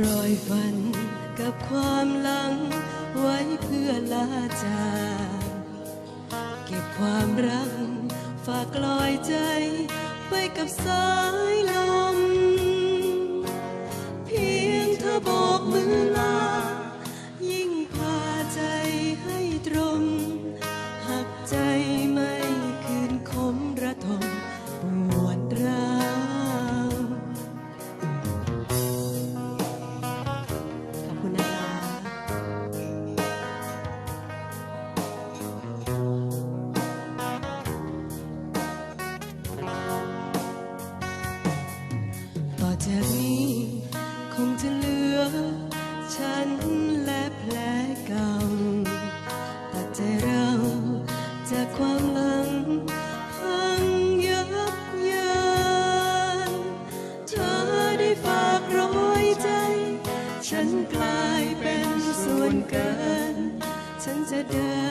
รอยฟันกับความหลังไว้เพื่อลาจากเก็บความรักฝากลอยใจไปกับสายลม วนเกิน ฉันจะเดิน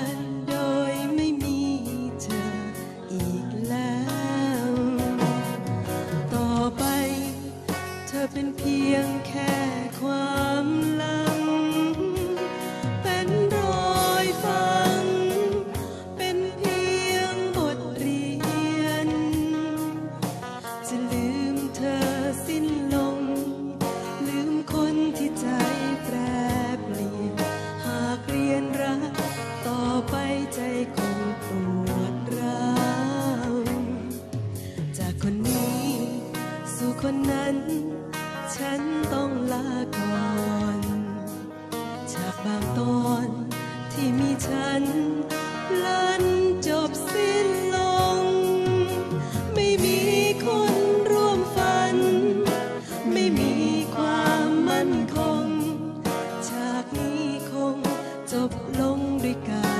คนนี้ สู่คนนั้น ฉันต้องลาก่อนจากบางตอนที่มีฉันลันจบสิ้นลง ไม่มีคนร่วมฝัน ไม่มีความมั่นคง จากนี้คงจบลงด้วยกา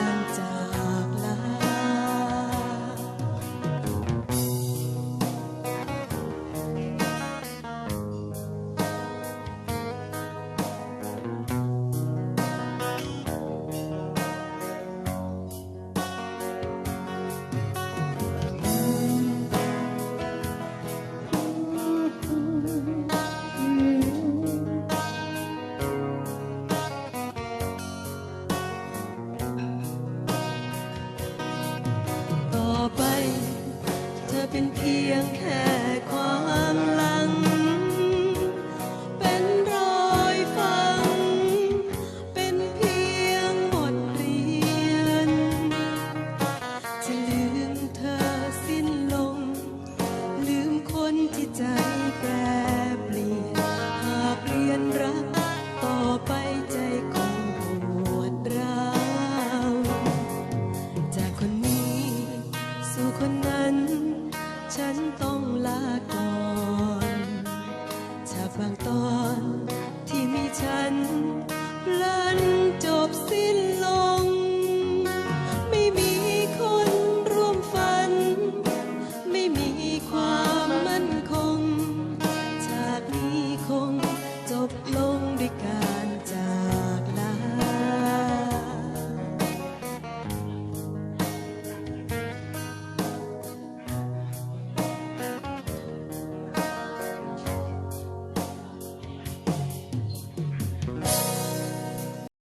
เป็นเพียงแค่ความหลัง เป็นรอยฟัง เป็นเพียงบทเรียน จะลืมเธอสิ้นลง ลืมคนที่ใจ ต้องลาก่อนจากบางตอนที่มีฉันพลันจ